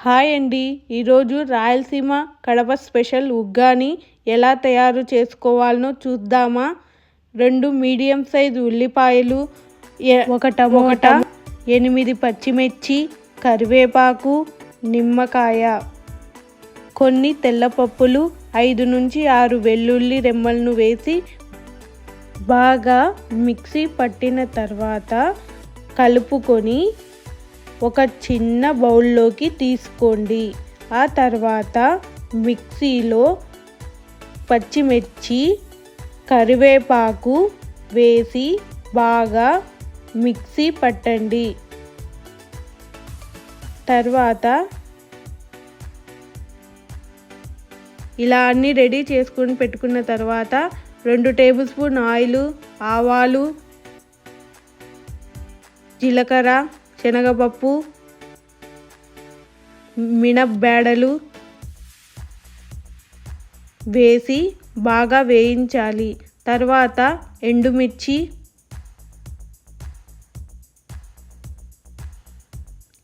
Hi అండి. ఈరోజు Rayalaseema Kadapa special uggani ఎలా తయారు చేసుకోవాలనో చూద్దామా? రెండు మీడియం సైజు ఉల్లిపాయలు ఒక టమోటా ఎనిమిది పచ్చిమిర్చి కరివేపాకు నిమ్మకాయ కొన్ని తెల్లపప్పులు ఐదు నుంచి ఆరు వెల్లుల్లి రెమ్మలను వేసి బాగా మిక్సీ పట్టిన తర్వాత కలుపుకొని ఒక చిన్న బౌల్లోకి తీసుకోండి. ఆ తర్వాత మిక్సీలో పచ్చిమిర్చి కరివేపాకు వేసి బాగా మిక్సీ పట్టండి. తర్వాత ఇలా అన్నీ రెడీ చేసుకొని పెట్టుకున్న తర్వాత రెండు టేబుల్ స్పూన్ ఆయిల్ ఆవాలు జీలకర్ర శనగపప్పు మినబ్బేడలు వేసి బాగా వేయించాలి. తర్వాత ఎండుమిర్చి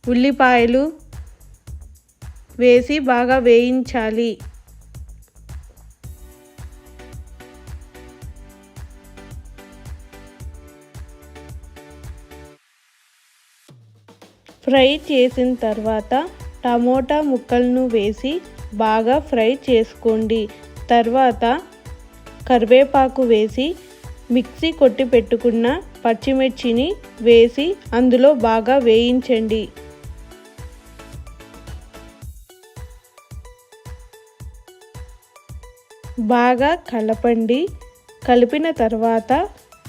ఉల్లిపాయలు వేసి బాగా వేయించాలి. ఫ్రై చేసిన తర్వాత టమోటా ముక్కలను వేసి బాగా ఫ్రై చేసుకోండి. తర్వాత కరివేపాకు వేసి మిక్సీ కొట్టి పెట్టుకున్న పచ్చిమిర్చిని వేసి అందులో బాగా వేయించండి. బాగా కలపండి. కలిపిన తర్వాత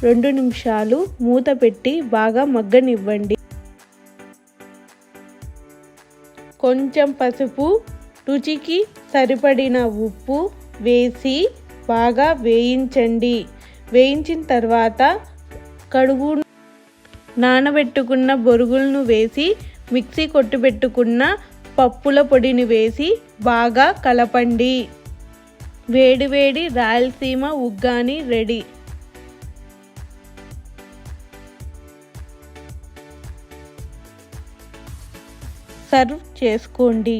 రెండు నిమిషాలు మూత పెట్టి బాగా మగ్గనివ్వండి. కొంచెం పసుపు రుచికి సరిపడిన ఉప్పు వేసి బాగా వేయించండి. వేయించిన తర్వాత కడుగు నానబెట్టుకున్న బొరుగులను వేసి మిక్సీ కొట్టుబెట్టుకున్న పప్పుల పొడిని వేసి బాగా కలపండి. వేడివేడి రాయలసీమ ఉగ్గాని రెడీ. సర్వ్ చేసుకోండి.